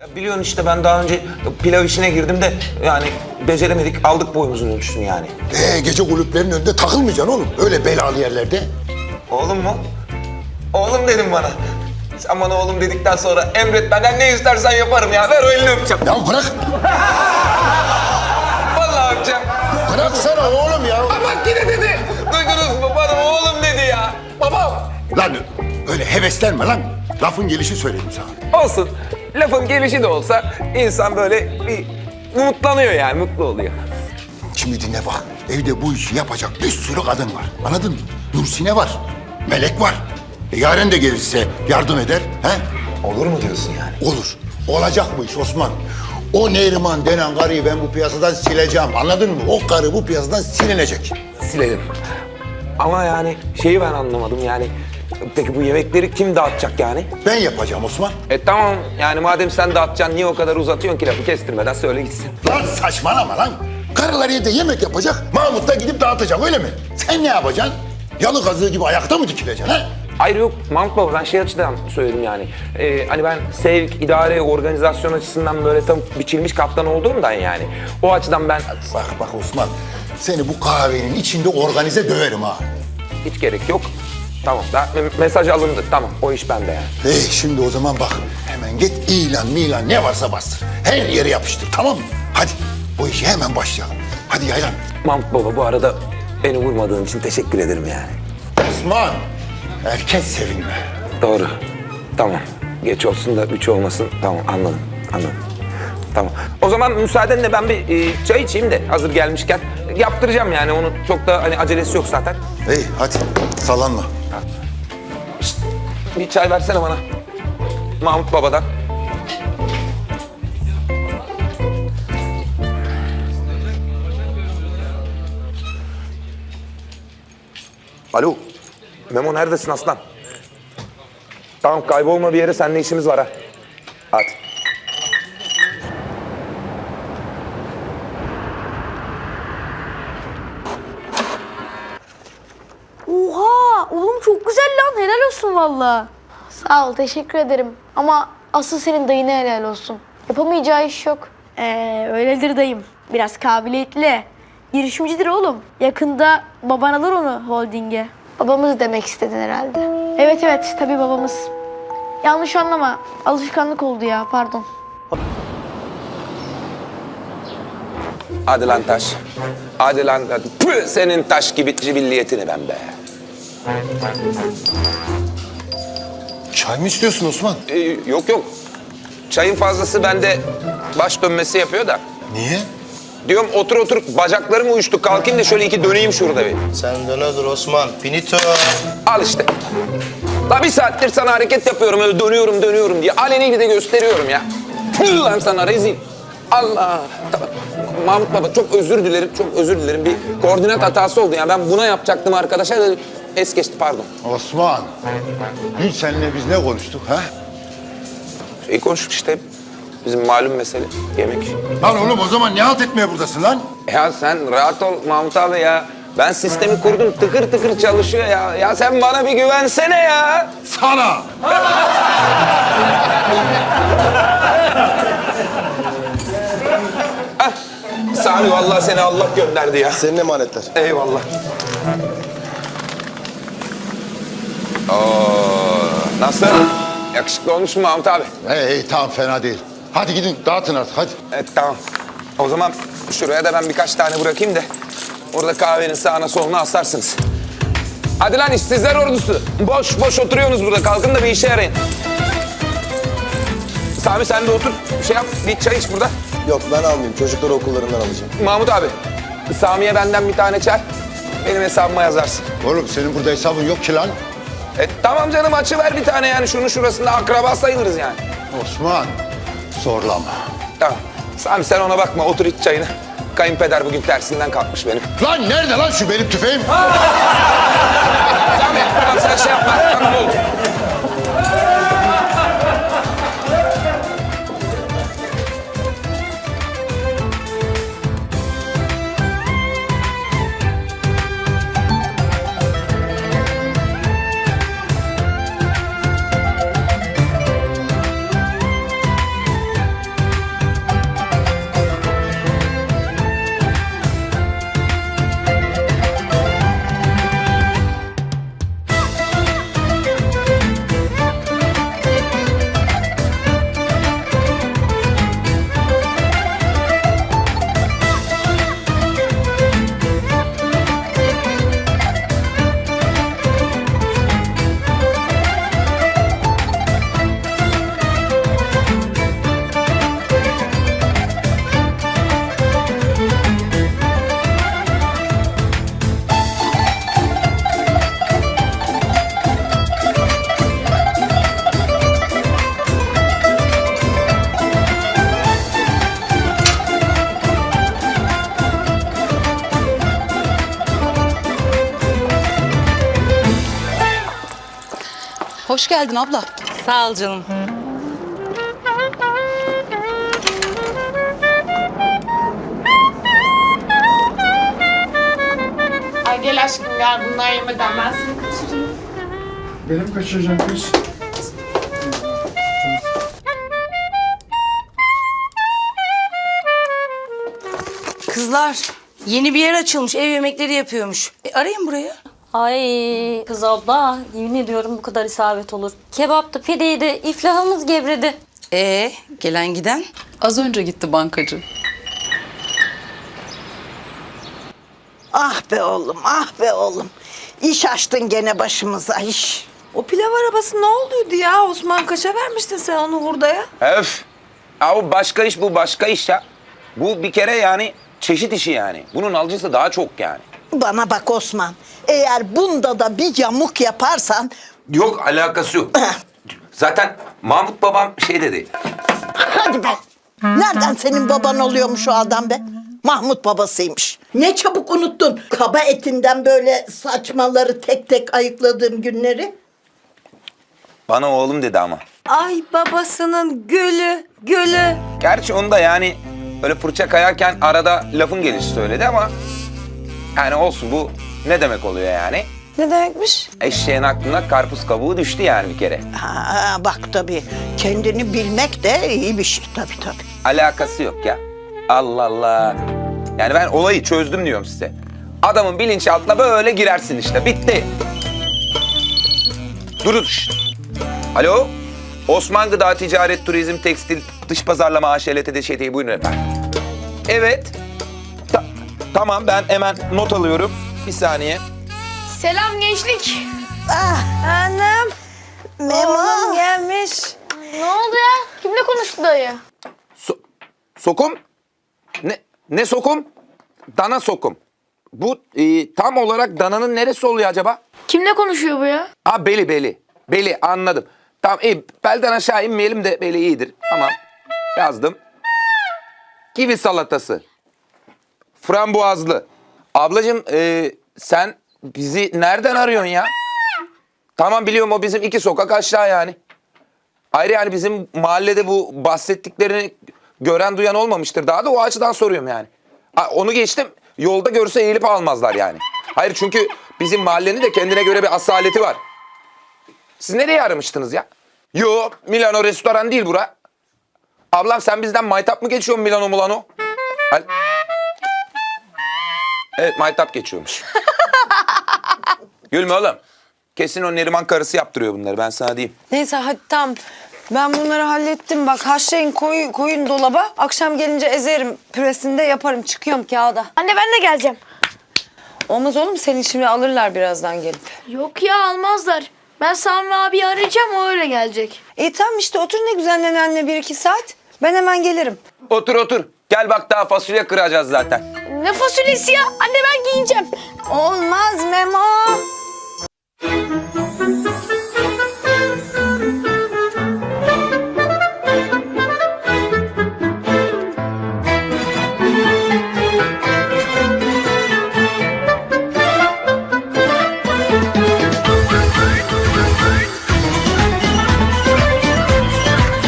Ya biliyorsun işte ben daha önce pilav işine girdim de yani beceremedik aldık boyumuzun ölçüsünü yani. Ee, gece kulüplerinin önünde takılmayacaksın oğlum. Öyle belalı yerlerde. Oğlum mu? Oğlum dedim bana. Sen bana oğlum dedikten sonra emret benden ne istersen yaparım ya. Ver o elini öpeceğim. Ya bırak. Vallahi öpeceğim. Bıraksana oğlum ya. Bak yine dedi. Duydunuz mu? Bana oğlum dedi ya. Babam. Lan öyle heveslenme lan. Lafın gelişi söyledim sana. Olsun. Lafın gelişi de olsa insan böyle bir umutlanıyor yani mutlu oluyor. Şimdi dinle bak. Evde bu işi yapacak bir sürü kadın var. Anladın mı? Nursine var. Melek var. E, Yaren de gelirse yardım eder. He? Olur mu diyorsun yani? Olur. Olacak bu iş Osman. O Neriman denen karıyı ben bu piyasadan sileceğim. Anladın mı? O karı bu piyasadan silinecek. Silelim. Ama yani şeyi ben anlamadım yani. Peki bu yemekleri kim dağıtacak yani? Ben yapacağım Osman. E tamam yani madem sen dağıtacaksın niye o kadar uzatıyorsun ki lafı kestirmeden söyle gitsin. Lan saçmalama lan. Karılar evde yemek yapacak, Mahmut da gidip dağıtacak öyle mi? Sen ne yapacaksın? Yalı kazığı gibi ayakta mı dikileceksin ha? Hayır yok Mahmut Baba ben şey açıdan söyledim yani. Ee, hani ben sevk, idare, organizasyon açısından böyle tam biçilmiş kaptan olduğumdan yani. O açıdan ben Bak bak Osman, seni bu kahvenin içinde organize döverim ha. hiç gerek yok. Tamam da me- mesaj alındı tamam o iş bende yani. Hey şimdi o zaman bak, hemen git ilan milan ne varsa bastır. Her yere yapıştır tamam mı? Hadi bu işe hemen başlayalım. Hadi yaylan. Mahmut Baba bu arada beni vurmadığın için teşekkür ederim yani. Osman, erken sevinme. Doğru. Tamam. Geç olsun da üç olmasın. Tamam anladım. Anladım. Tamam. O zaman müsaadenle ben bir e, çay içeyim de hazır gelmişken. Yaptıracağım yani onu çok da hani acelesi yok zaten. Hey hadi sallanma. Bir çay versene bana. Mahmut Baba'dan. Alo. Memo neredesin aslan? Tamam kaybolma bir yere seninle işimiz var ha. Hadi. Oha! Oğlum çok güzel lan. Helal olsun valla. Sağ ol, teşekkür ederim. Ama asıl senin dayına helal olsun. Yapamayacağı iş yok. Ee, öyledir dayım. Biraz kabiliyetli. Girişimcidir oğlum. Yakında baban alır onu holdinge. Babamız demek istedin herhalde. Evet evet tabii babamız. Yanlış anlama. Alışkanlık oldu ya pardon. Hadi lan taş. Hadi lan. Hadi. Püh, senin taş gibi cibilliyetini ben be. Çay mı istiyorsun Osman? Ee, yok yok. Çayın fazlası bende baş dönmesi yapıyor da. Niye? Diyorum otur otur bacaklarım uyuştu. Kalkayım da şöyle iki döneyim şurada bir. Sen döne dur Osman. Finito. Al işte. La bir saattir sana hareket yapıyorum öyle dönüyorum dönüyorum diye. Aleni de gösteriyorum ya. Tüh lan sana rezil. Allah. Tamam. Mahmut Baba çok özür dilerim, çok özür dilerim. Bir koordinat hatası oldu yani. Ben buna yapacaktım arkadaşlar. Es geçti pardon. Osman, dün seninle biz ne konuştuk ha? İyi konuştuk işte. Bizim malum mesele yemek. Lan oğlum o zaman ne halt etmeye buradasın lan? Ya sen rahat ol Mahmut abi ya. Ben sistemi kurdum tıkır tıkır çalışıyor ya. Ya sen bana bir güvensene ya. Sana! Ah, Sami vallahi seni Allah gönderdi ya. Senin emanetler. Eyvallah. Oo, nasıl? Yakışıklı olmuş mu Mahmut abi? Hey, hey tamam fena değil. Hadi gidin dağıtın artık hadi. Evet tamam. O zaman şuraya da ben birkaç tane bırakayım da orada kahvenin sağına soluna asarsınız. Hadi lan işsizler ordusu. Boş boş oturuyorsunuz burada. Kalkın da bir işe yarayın. Sami sen de otur. Bir şey yap. Bir çay iç burada. Yok ben almayayım. Çocukları okullarından alacağım. Mahmut abi. Sami'ye benden bir tane çay. Benim hesabıma yazarsın. Oğlum senin burada hesabın yok ki lan. E, tamam canım açı ver bir tane yani. Şunun şurasında akraba sayılırız yani. Osman, zorlama. Tamam. Sami sen ona bakma. Otur iç çayını. Kayınpeder bugün tersinden kalkmış benim. Lan nerede lan şu benim tüfeğim? Sami tamam sen şey yapma. Tamam oldu. Hoş geldin abla. Sağ ol canım. Ay gel aşkım gel bunlar yemeden ben seni kaçırayım. Benim kaçıracağım kız. Kızlar yeni bir yer açılmış. Ev yemekleri yapıyormuş. E, arayın burayı. Ay kız abla yemin ediyorum bu kadar isabet olur. Kebaptı, pideydi, iflahımız gevredi. Ee, gelen giden. Az önce gitti bankacı. Ah be oğlum, ah be oğlum. İş açtın gene başımıza iş. O pilav arabası ne olduydu ya? Osman kaça vermiştin sen onu hurdaya? Öf. Ya bu başka iş bu başka iş ya. Bu bir kere yani çeşit işi yani. Bunun alıcısı daha çok yani. Bana bak Osman, eğer bunda da bir yamuk yaparsan... Yok alakası yok. Zaten Mahmut babam şey dedi. Hadi be! Nereden senin baban oluyormuş o adam be? Mahmut babasıymış. Ne çabuk unuttun kaba etinden böyle saçmaları tek tek ayıkladığım günleri. Bana oğlum dedi ama. Ay babasının gölü, gölü. Gerçi onu da yani böyle fırça kayarken arada lafın gelişi söyledi ama yani olsun bu ne demek oluyor yani? Ne demekmiş? Eşeğin aklına karpuz kabuğu düştü yani bir kere. Ha, bak tabii kendini bilmek de iyi bir şey tabii tabii. Alakası yok ya. Allah Allah. Yani ben olayı çözdüm diyorum size. Adamın bilinçaltına böyle girersin işte. Bitti. Durun. şşt. Alo. Osman Gıda Ticaret Turizm Tekstil Dış Pazarlama AŞ LTD ŞT'yi buyurun efendim. Evet. Ta- tamam ben hemen not alıyorum. Bir saniye. Selam gençlik. Ah, Annem. Oğlum gelmiş. Ne oldu ya? Kimle konuştu dayı? So- sokum? Ne ne sokum? Dana sokum. Bu e, tam olarak dananın neresi oluyor acaba? Kimle konuşuyor bu ya? Ha beli beli. Beli anladım. Tamam iyi. Belden aşağı inmeyelim de beli iyidir. Tamam. Yazdım. Kivi salatası. Frambuazlı. Ablacığım e, sen bizi nereden arıyorsun ya? Tamam biliyorum o bizim iki sokak aşağı yani. Ayrı yani bizim mahallede bu bahsettiklerini gören duyan olmamıştır. Daha da o açıdan soruyorum yani. Onu geçtim. Yolda görse eğilip almazlar yani. Hayır çünkü bizim mahallenin de kendine göre bir asaleti var. Siz nereye aramıştınız ya? Yo Milano restoran değil bura. Ablam sen bizden maytap mı geçiyorsun Milano Milano? Hal- Evet maytap geçiyormuş. Gülme oğlum. Kesin o Neriman karısı yaptırıyor bunları ben sana diyeyim. Neyse hadi tamam. Ben bunları hallettim. Bak haşlayın koy, koyun dolaba. Akşam gelince ezerim. Püresini de yaparım. Çıkıyorum kağıda. Anne ben de geleceğim. Olmaz oğlum seni şimdi alırlar birazdan gelip. Yok ya almazlar. Ben Sami abi arayacağım o öyle gelecek. İyi tamam işte otur ne güzel nenenle bir iki saat. Ben hemen gelirim. Otur otur. Gel bak daha fasulye kıracağız zaten. Ne fasulyesi ya? Anne ben giyineceğim. Olmaz Memo.